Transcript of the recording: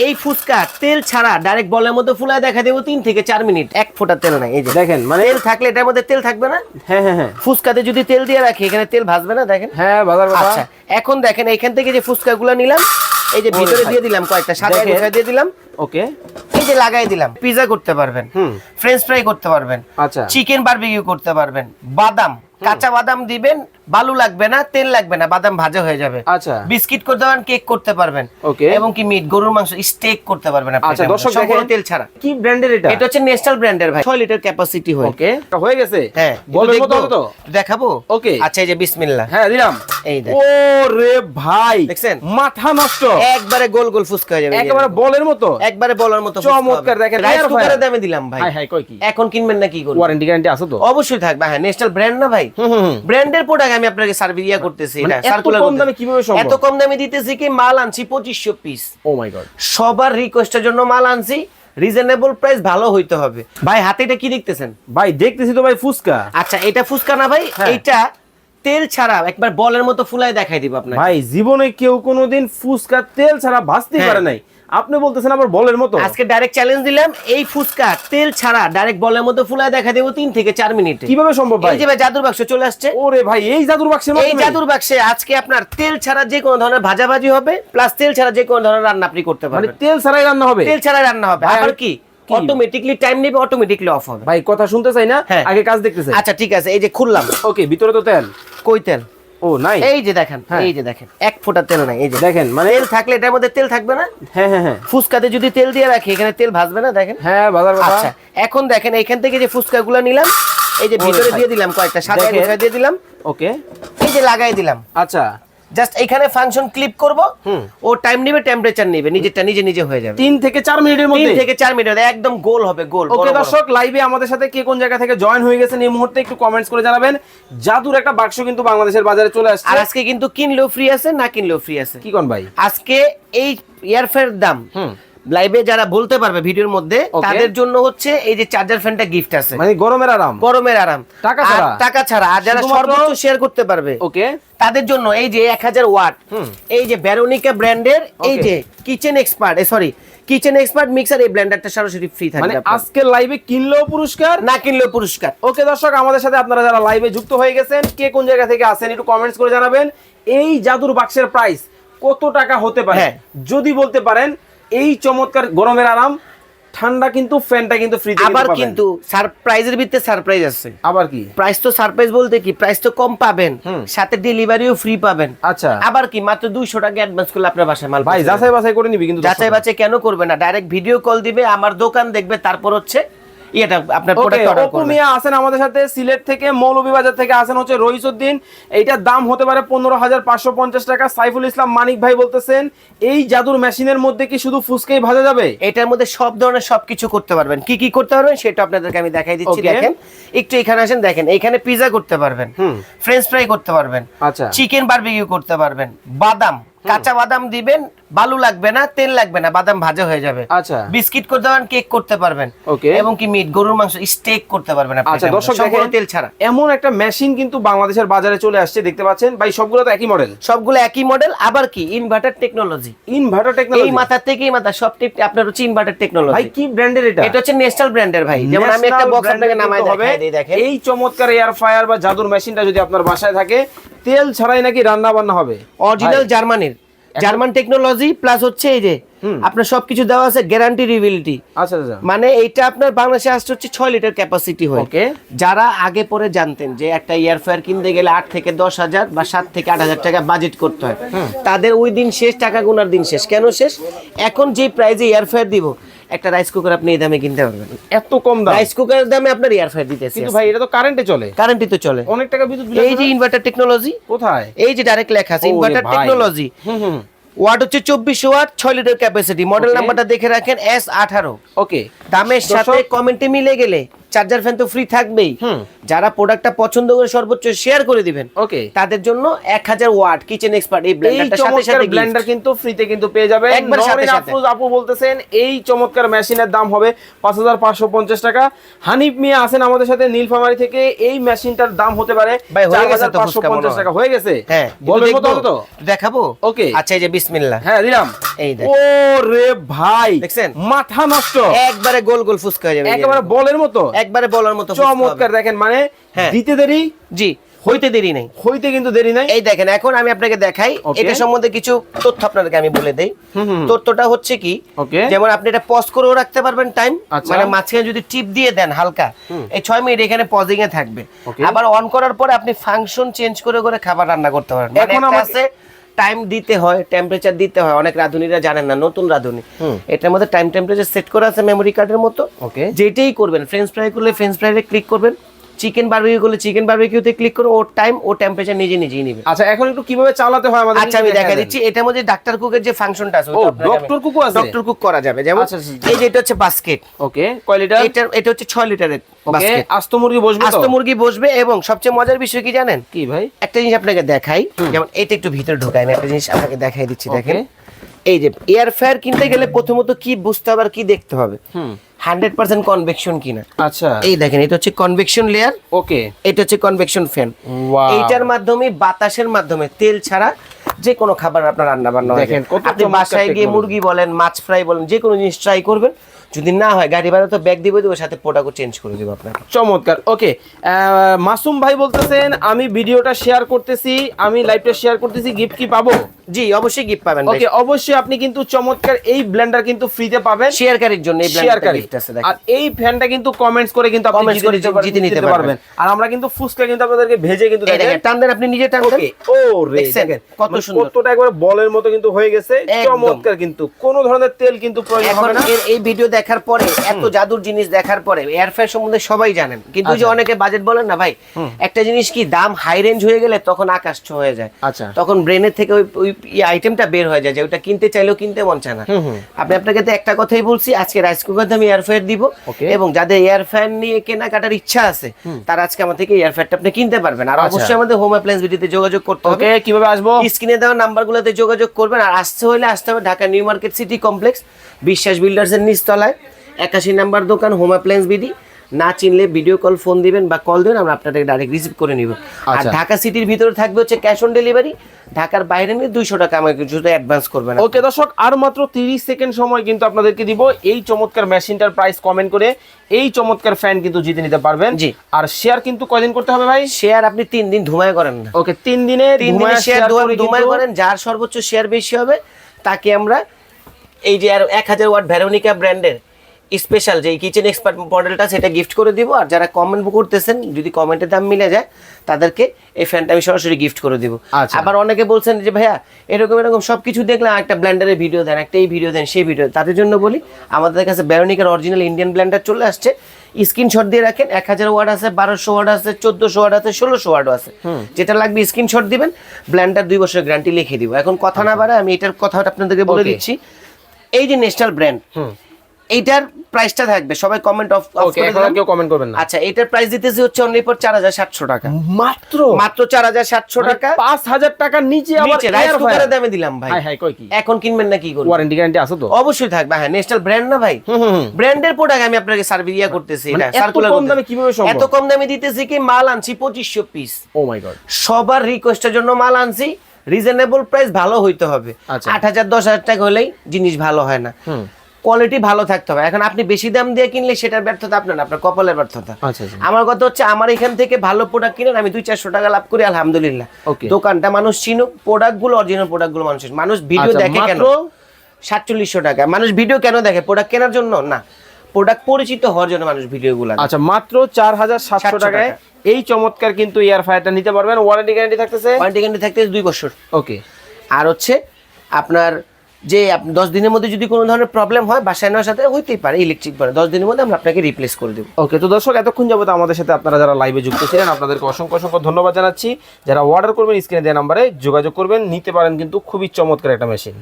এই ফুচকা তেল ছাড়া ডাইরেক্ট বলের মধ্যে ফুলায় দেখা দেবো তিন থেকে চার মিনিট। এক ফোঁটা তেল নাই এই যে দেখেন মানে তেল থাকলে এটার মধ্যে তেল থাকবে না? হ্যাঁ হ্যাঁ হ্যাঁ। ফুচকাতে যদি তেল দিয়ে রাখি এখানে তেল ভাসবে না দেখেন? হ্যাঁ কথা আচ্ছা এখন দেখেন এখান থেকে যে ফুচকা গুলো নিলাম এই যে ভিতরে দিয়ে দিলাম কয়েকটা সাদা। দিয়ে দিলাম। ওকে। এই যে লাগাই দিলাম পিজা করতে পারবেন হুম। ফ্রেঞ্চ ফ্রাই করতে পারবেন আচ্ছা। চিকেন বারবিকিউ করতে পারবেন বাদাম কাঁচা বাদাম দিবেন বালু লাগবে না তেল লাগবে না বাদাম ভাজা হয়ে যাবে। আচ্ছা। বিস্কিট করতে পারবেন কেক করতে পারবেন। ওকে। এবং কি মিট গরুর মাংস স্টেক করতে পারবেন আপনি আচ্ছা দর্শক দেখেন তেল ছাড়া। কি ব্র্যান্ডের এটা? এটা হচ্ছে ন্যাশনাল ব্র্যান্ডের ভাই। 6 লিটার ক্যাপাসিটি হয়। ওকে। হয়ে গেছে? হ্যাঁ বলের মতো তো? দেখাবো? Okay. আচ্ছা এই যে বিসমিল্লাহ। হ্যাঁ দিলাম। এই দেখ ও রে ভাই দেখছেন? মাথা নষ্ট। একবারে গোল গোল ফুসকা হয়ে যাবে। একেবারে বলের মতো। একবারে বলার মতো চমৎকার দেখেন, রাইস কুকারে দামে দিলাম ভাই। হাই হাই কই কি? এখন কিনবেন না কি করবেন? ওয়ারেন্টি গ্যারান্টি আছে তো? অবশ্যই থাকবে। হ্যাঁ ন্যাশনাল ব্র্যান্ড না ভাই? হুম হুম। ব্র্যান্ডের প্রোডাক্ট আমি আপনাকে সার্ভিস দিয়া করতেছি মানে এটা এত circular কম দামে কীভাবে সম্ভব? এত কম দামে দিতেছি কি মাল আনছি 2500 পিস ও মাই গড সবার রিকোয়েস্টের জন্য মাল আনছি রিজনেবল প্রাইস ভালো হইতে হবে। ভাই হাতে এটা কি দেখতেছেন? ভাই দেখতেছি তো ভাই ফুসকা আচ্ছা এটা ফুসকা না ভাই হ্যাঁ। তেল ছাড়া একবার বলের মতো ফুলাই দেখাই দিব আপনাকে। ভাই জীবনে কেউ কোনোদিন ফুসকা তেল ছাড়া ভাজতে হ্যাঁ। পারে নাই। আপনি বলতেছেন আবার বলের মতো। আজকে ডাইরেক্ট চ্যালেঞ্জ দিলাম এই ফুসকা তেল ছাড়া ডাইরেক্ট বলের মতো ফুলাই দেখা দেবো তিন থেকে চার মিনিটে। কীভাবে সম্ভব ভাই? এই যে ভাই জাদুর বাক্স চলে আসছে। ওরে ভাই এই জাদুর বাক্সে এই জাদুর বাক্সে আজকে আপনার তেল ছাড়া যে কোনো ধরনের ভাজাভাজি হবে প্লাস তেল ছাড়া যে কোনো ধরনের রান্না আপনি করতে মানে পারবেন। তেল ছাড়াই রান্না হবে? তেল ছাড়াই রান্না হবে। আবার কি? অটোমেটিকলি টাইম নেবে অটোমেটিকলি অফ হবে। ভাই কথা শুনতে চাই না? হ্যাঁ। আগে কাজ দেখতেছে আচ্ছা ঠিক আছে এই যে খুললাম। ওকে ভিতরে তো তেল। কই তেল? ও নাই। এই যে দেখেন হ্যাঁ। এই যে দেখেন এক ফোঁটা তেল নাই এই যে। দেখেন মানে তেল থাকলে এটার মধ্যে তেল থাকবে না? হ্যাঁ হ্যাঁ হ্যাঁ। ফুচকাতে যদি তেল দিয়ে রাখি এখানে তেল ভাজবে না দেখেন? হ্যাঁ বাজার কথা। আচ্ছা এখন দেখেন এখান থেকে যে ফুচকা গুলো নিলাম এই যে ভিতরে দিয়ে দিলাম কয়েকটা সাদা দিয়ে দিলাম। ওকে। এই যে লাগাই দিলাম। আচ্ছা। জাস্ট এখানে ফাংশন ক্লিপ করব। হুম। ও টাইম নিবে টেম্পারেচার নিবে নিজেরটা নিজে নিজে হয়ে যাবে। 3 থেকে 4 মিনিটের মধ্যে। 3 থেকে 4 মিনিট একদম গোল হবে গোল ওকে দর্শক লাইভে আমাদের সাথে কে কোন জায়গা থেকে জয়েন হয়ে গেছেন এই মুহূর্তে একটু কমেন্টস করে জানাবেন। জাদুর একটা বাক্স কিন্তু বাংলাদেশের বাজারে চলে আসছে। আর আজকে কিন্তু কিনলেও ফ্রি আছে না কিনলেও ফ্রি আছে। কি কোন ভাই? আজকে এই এয়ারফেয়ার দাম। হুম। লাইভে যারা বলতে পারবে ভিডিওর মধ্যে তাদের জন্য হচ্ছে এই যে চার্জার ফ্যানটা গিফট আছে। মানে গরমের আরাম। গরমের আরাম। টাকা ছাড়া? টাকা ছাড়া। আর যারা সর্বোচ্চ শেয়ার করতে পারবে ওকে তাদের জন্য এই যে এক হাজার ওয়াট হুম। এই যে ব্যারোনিকা ব্র্যান্ডের এই যে kitchen expert sorry kitchen expert mixer এই ব্লেন্ডারটা সরাসরি ফ্রি মানে থাকবে আপনার। আজকের লাইভে কিনলেও পুরস্কার? না কিনলেও পুরস্কার। ওকে দর্শক আমাদের সাথে আপনারা যারা লাইভে যুক্ত হয়ে গেছেন কে কোন জায়গা থেকে আসেন একটু কমেন্টস করে জানাবেন। এই জাদুর বাক্সের প্রাইস কত টাকা হতে পারে? হ্যাঁ। যদি বলতে পারেন এই চমৎকার গরমের আরাম ঠান্ডা কিন্তু ফ্যানটা কিন্তু ফ্রি আবার কিন্তু সারপ্রাইজের ভিতরে সারপ্রাইজ আছে আবার কি? প্রাইস তো সারপ্রাইজ বলতে কি? প্রাইস তো কম পাবেন। সাথে ডেলিভারিও ফ্রি পাবেন। আচ্ছা। আবার কি? মাত্র দুইশো টাকা অ্যাডভান্স করলে আপনার বাসায় মাল ভাই যাচাই বাছাই করে নিবি কিন্তু যাচাই বাছাই কেন করবে না? ডাইরেক্ট ভিডিও কল দিবে আমার দোকান দেখবে তারপর হচ্ছে ইয়েটা আপনার okay product order Apu Mia আছেন আমাদের সাথে সিলেট থেকে মৌলভীবাজার থেকে হচ্ছে এইটার দাম হতে পারে পনেরো হাজার পাঁচশো পঞ্চাশ টাকা। সাইফুল ইসলাম মানিক ভাই বলতেছেন এই জাদুর মেশিনের মধ্যে কি শুধু ফুসকেই ভাজা যাবে? এটার মধ্যে সব ধরনের সবকিছু করতে পারবেন। কি কি করতে পারবেন সেটা আপনাদেরকে আমি দেখাই দিচ্ছি দেখেন। একটু এখানে আসেন দেখেন। এখানে পিজা করতে পারবেন। ফ্রেঞ্চ ফ্রাই করতে পারবেন আচ্ছা। চিকেন বারবিকিউ করতে পারবেন বাদাম। কাঁচা বাদাম দিবেন বালু লাগবে না তেল লাগবে না বাদাম ভাজা হয়ে যাবে। আচ্ছা। বিস্কিট করতে পারবেন কেক করতে পারবেন. এবং কি মিট গরুর মাংস স্টেক করতে পারবেন আচ্ছা দর্শক দেখেন তেল ছাড়া। এমন একটা মেশিন কিন্তু বাংলাদেশের বাজারে চলে আসছে দেখতে পাচ্ছেন। ভাই সবগুলো তো একই মডেল সবগুলো একই মডেল আবার কি? ইনভার্টার টেকনোলজি ইনভার্টার টেকনোলজি এই মাথা থেকে এই মাথা সব টিপ আপনার হচ্ছে ইনভার্টার টেকনোলজি ভাই কি ব্র্যান্ডের এটা? এটা হচ্ছে ন্যাশনাল ব্র্যান্ডের ভাই। যেমন আমি একটা বক্স আপনাকে নামায় দেখাই দিই দেখেন। এই চমৎকার এয়ার ফায়ার বা জাদুর মেশিনটা যদি আপনার বাসায় থাকে তেল ছাড়াই নাকি রান্না বান্না হবে অরিজিনাল জার্মানির জার্মান টেকনোলজি প্লাস হচ্ছে এই যে। আপনার সবকিছু দেওয়া আছে গ্যারান্টি রিভিলিটি আচ্ছা আচ্ছা। মানে এইটা আপনার বাংলাদেশে আসছে হচ্ছে ছয় লিটার ক্যাপাসিটি হয়। যারা আগে পরে জানতেন যে একটা ইয়ার ফায়ার কিনতে গেলে আট থেকে দশ হাজার বা সাত থেকে আট হাজার টাকা বাজেট করতে হয়। তাদের ওই দিন শেষ টাকা গুনার দিন শেষ। কেন শেষ? এখন যে প্রাইজে ইয়ার ফায়ার দিব একটা রাইস কুকার আপনি এই দামে কিনতে পারবেন। এত কম দাম? রাইস কুকারের দামে আপনার এয়ার ফ্রায়ার দিতেছি কিন্তু ভাই এটা তো কারেন্টে চলে। কারেন্টই তো চলে। অনেক টাকা বিদ্যুৎ বিল এই যে ইনভার্টার টেকনোলজি কোথায়? এই যে ডাইরেক্ট লেখা আছে ইনভার্টার টেকনোলজি হুম হুম। ওয়াট হচ্ছে চব্বিশ ওয়াট ছয় লিটার ক্যাপাসিটি মডেল নাম্বারটা দেখে রাখেন এস আঠারো। ওকে দামের সাথে কমেন্টে মিলে গেলে। চার্জার ফ্যান তো ফ্রি থাকবেই। যারা প্রোডাক্টটা পছন্দ করে সর্বোচ্চ শেয়ার করে দিবেন। ওকে। তাদের জন্য এক হাজার ওয়াট কিচেন এক্সপার্ট এই ব্লেন্ডারটার সাথে সাথে ব্লেন্ডার কিন্তু ফ্রিতে কিন্তু পেয়ে যাবে একবার সাথে সাথে। আপু বলতেছেন এই চমৎকার মেশিনের দাম হবে পাঁচ হাজার পাঁচশো পঞ্চাশ টাকা। হানিফ মিয়া আছেন আমাদের সাথে নীলফামারি থেকে। এই মেশিনটার দাম হতে পারে ভাই, হয়ে চার গেছে হাজার তো পাঁচশো ফুচকা মনে পঞ্চাশ হয়। টাকা। হয়ে গেছে? হ্যাঁ হবে তো? দেখাবো? ওকে। আচ্ছা এই যে বিসমিল্লাহ। হ্যাঁ দিলাম। এই দেখ। ও রে ভাই দেখছেন? মাথা নষ্ট। একবারে গোল গোল ফুসকা হয়ে যাবে। একেবারে বলের মতো। একবারে বলার মতো চমৎকার দেখেন মানে হ্যাঁ। দিতে দেরি? জি হইতে দেরি নেই। হইতে কিন্তু দেরি নাই। এই দেখেন এখন আমি আপনাকে দেখাই এটা সম্বন্ধে কিছু তথ্য আপনাদেরকে আমি বলে দেই। তথ্যটা হচ্ছে কি যেমন আপনি এটা পজ করেও রাখতে পারবেন টাইম আচ্ছা। মানে মাঝখানে যদি টিপ দিয়ে দেন হালকা এই ছয় মিনিট এখানে পজিং এ থাকবে। আবার অন করার পরে আপনি ফাংশন চেঞ্জ করে করে খাবার রান্না করতে পারেন এখন এখন আমাকে- আছে টাইম দিতে হয় টেম্পারেচার দিতে হয় অনেক রাঁধুনিরা জানেন না নতুন রাঁধুনি। এটার মধ্যে টাইম টেম্পারেচার সেট করা আছে মেমোরি কার্ডের মতো। ওকে যেটাই করবেন ফ্রেঞ্চ ফ্রাই করলে ফ্রেঞ্চ ফ্রাইয়ে ক্লিক করবেন। চিকেন বারবিকিউ করলে চিকেন বারবিকিউতে ক্লিক করে ওর টাইম ও টেম্পারেচার নিজে নিজেই নেবে। আচ্ছা এখন একটু কীভাবে চালাতে হয় আমাদের আচ্ছা আমি দেখা দিচ্ছি। এটার মধ্যে ডাক্তার কুকের যে ফাংশনটা আছে Dr. Cook আছে? ডক্টর কুক করা যাবে। যেমন আচ্ছা, আচ্ছা, এই যে এটা হচ্ছে বাস্কেট ওকে কয় লিটার? এটা এটা হচ্ছে 6 লিটারের বাস্কেট আস্ত মুরগি বসবে আস্ত মুরগি বসবে এবং সবচেয়ে মজার বিষয় কি জানেন? কি ভাই? একটা জিনিস আপনাকে দেখাই যেমন এটা একটু ভিতরে ঢোকাই না একটা জিনিস আপনাকে দেখাই দিচ্ছি দেখেন। এই যে এয়ার ফায়ার কিনতে গেলে প্রথমত কি বুঝতে হবে আর কি দেখতে হবে। হুম। হান্ড্রেড পার্সেন্ট কনভেকশন কিনা। আচ্ছা। এই দেখেন এটা হচ্ছে কনভেকশন লেয়ার ওকে। এটা হচ্ছে কনভেকশন ফ্যান এইটার মাধ্যমে বাতাসের মাধ্যমে তেল ছাড়া যে কোনো খাবার আপনার রান্না বান্না দেখেন, আপনি বাসায় গিয়ে মুরগি বলেন মাছ ফ্রাই বলেন যে কোনো জিনিস ট্রাই করবেন। যদি না হয় গাড়ি ভাড়া তো ব্যাগ দিব দিব সাথে প্রোডাক্টও চেঞ্জ করে দিব আপনাকে। চমৎকার। ওকে মাসুম ভাই বলতেছেন আমি ভিডিওটা শেয়ার করতেছি আমি লাইভটা শেয়ার করতেছি গিফট কি পাবো? জি অবশ্যই গিফট পাবেন ওকে অবশ্যই আপনি কিন্তু চমৎকার এই ব্লেন্ডার কিন্তু ফ্রিতে পাবেন। শেয়ারকারীর জন্য এই শেয়ার আর এই ফ্যানটা কিন্তু কমেন্টস করে কিন্তু আপনি জিতে নিতে পারবেন-। আর আমরা কিন্তু ফুসকা কিন্তু আপনাদেরকে ভেজে কিন্তু দেখেন টান দেন আপনি নিজে টান দেন। ও রে দেখেন কত মানে সুন্দর। কতটা একবার বলের মতো কিন্তু হয়ে গেছে। চমৎকার কিন্তু। কোনো ধরনের তেল কিন্তু প্রয়োজন হবে না। এই ভিডিও দেখার পরে এত জাদুর জিনিস দেখার পরে এয়ার ফ্রায়ার সম্বন্ধে সবাই জানেন। কিন্তু যে আচ্ছা। অনেকে বাজেট বলেন না ভাই একটা জিনিস কি দাম হাই রেঞ্জ হয়ে গেলে তখন আকাশ ছোঁয়া হয়ে যায়। আচ্ছা। তখন ব্রেনের থেকে ওই ওই আইটেমটা বের হয়ে যায় যে ওটা কিনতে চাইলেও কিনতে মন চায় না। আপনি আপনাকে তো একটা কথাই বলছি আজকে রাইস কুকার আমি এয়ার ফ্রায়ার দিব। এবং যাদের এয়ারফেয়ার নিয়ে কেনাকাটার ইচ্ছা আছে তারা আজকে আমার থেকে এয়ারফেয়ারটা আপনি কিনতে পারবেন। আর আচ্ছা। অবশ্যই আমাদের হোম অ্যাপ্লায়েন্স ভিডিওতে যোগাযোগ করতে হবে। ওকে কীভাবে আসব? স্ক্রিনে দেওয়া নাম্বারগুলোতে যোগাযোগ করবেন। আর আসতে হলে আসতে হবে Dhaka New Market City Complex Biswas builders বিল্ডার্সের নিচতলায়। একাশি নাম্বার দোকান হোম অ্যাপ্লায়েন্স বিডি না চিনলে ভিডিও কল ফোন দিবেন বা কল দেবেন আমরা আপনাদেরকে ডাইরেক্ট রিসিভ করে নিব। আর আচ্ছা। ঢাকা সিটির ভিতরে থাকবে হচ্ছে ক্যাশ অন ডেলিভারি ঢাকার বাইরে নিয়ে দুইশো টাকা আমাকে শুধু অ্যাডভান্স করবেন ওকে দর্শক আর মাত্র 30 সেকেন্ড সময় কিন্তু আপনাদেরকে দিব। এই চমৎকার মেশিনটার প্রাইস কমেন্ট করে এই চমৎকার ফ্যান কিন্তু জিতে নিতে পারবেন। জি। আর শেয়ার কিন্তু কয়দিন করতে হবে ভাই? শেয়ার আপনি তিন দিন ধুমায় করেন না। ওকে তিন দিনে তিন দিনে শেয়ার ধুমায় করেন যার সর্বোচ্চ শেয়ার বেশি হবে তাকে আমরা এই যে আর এক হাজার ওয়াট ভ্যারোনিকা ব্র্যান্ডের স্পেশাল যে কিচেন এক্সপার্ট মডেলটা সেটা গিফট করে দিব। আর যারা কমেন্ট করতেছেন যদি কমেন্টের দাম মিলে যায় তাদেরকে এই ফ্যানটা আমি সরাসরি গিফট করে দিব। আচ্ছা। আবার অনেকে বলছেন যে ভাইয়া এরকম এরকম সব কিছু দেখলাম একটা ব্ল্যান্ডারের ভিডিও দেন একটা এই ভিডিও দেন সেই ভিডিও তাদের জন্য বলি আমাদের কাছে ব্যারোনিকার অরিজিনাল ইন্ডিয়ান ব্ল্যান্ডার চলে আসছে। স্ক্রিনশট দিয়ে রাখেন এক হাজার ওয়ার্ড আছে বারোশো ওয়ার্ড আছে চোদ্দশো ওয়ার্ড আছে ষোলোশো ওয়ার্ডও আছে। যেটা লাগবে স্ক্রিনশট দিবেন ব্ল্যান্ডার দুই বছরের গ্যারান্টি লিখে দিব। এখন কথা না বাড়ায় আমি এটার কথাটা আপনাদেরকে বলে. দিচ্ছি। এই যে ন্যাশনাল ব্র্যান্ড হুম। এইটার প্রাইসটা থাকবে। সবাই কমেন্ট অফ ওকে এখন কেউ কমেন্ট করবেন না। আচ্ছা এটার প্রাইস দিতেছি হচ্ছে অনলি ফর চার হাজার সাতশো টাকা। মাত্র? মাত্র চার হাজার সাতশো টাকা। পাঁচ হাজার টাকার নিচে আবার রাইস দামে দিলাম ভাই। কই কি? এখন কিনবেন না কি করবেন? ওয়ারেন্টি গ্যারান্টি আছে তো? অবশ্যই থাকবে। হ্যাঁ ন্যাশনাল ব্র্যান্ড না ভাই। ব্র্যান্ডের প্রোডাক্ট আমি আপনাকে সার্ভিস ইয়া করতেছি মানে এটা এত সার্কুলার কম দামে কীভাবে সম্ভব? এত কম দামে দিতেছি কি? মাল আনছি পঁচিশশো পিস ও মাই গড সবার রিকোয়েস্টের জন্য মাল আনছি। রিজনেবল প্রাইস ভালো হইতে হবে। আচ্ছা। আট হাজার দশ হাজার টাকা হলেই জিনিস ভালো হয় না। কোয়ালিটি ভালো থাকতে হবে। এখন আপনি বেশি দাম দিয়ে কিনলে সেটার ব্যর্থতা আপনার না, আপনার কপালের ব্যর্থতা। আচ্ছা আচ্ছা। আমার কথা হচ্ছে আমার এখান থেকে ভালো প্রোডাক্ট কিনেন আমি দুই চারশো টাকা লাভ করি আলহামদুলিল্লাহ. দোকানটা মানুষ চিনুক প্রোডাক্টগুলো অরিজিনাল প্রোডাক্টগুলো মানুষ মানুষ ভিডিও আচ্ছা, দেখে কেন? সাতচল্লিশশো টাকা। মানুষ ভিডিও কেন দেখে? প্রোডাক্ট কেনার জন্য? না। প্রোডাক্ট পরিচিত হওয়ার জন্য মানুষ ভিডিও গুলো আচ্ছা মাত্র চার হাজার সাতশো টাকায় এই চমৎকার কিন্তু এয়ার ফায়ারটা নিতে পারবেন। ওয়ারেন্টি গ্যারান্টি থাকতেছে? ওয়ারেন্টি গ্যারান্টি থাকতে দুই বছর। ওকে আর হচ্ছে আপনার যে দশ দিনের মধ্যে যদি কোনো ধরনের প্রবলেম হয়, বাসায় নেওয়ার সাথে হইতেই পারে ইলেকট্রিক পারে দশ দিনের মধ্যে আমরা আপনাকে রিপ্লেস করে দেবো। ওকে তো দর্শক, এতক্ষণ যাবত আমাদের সাথে আপনারা যারা লাইভে যুক্ত ছিলেন, আপনাদেরকে অসংখ্য অসংখ্য ধন্যবাদ জানাচ্ছি। যারা অর্ডার করবেন স্ক্রিনে দেওয়া নাম্বারে যোগাযোগ করবেন, নিতে পারেন কিন্তু খুবই চমৎকার একটা মেশিন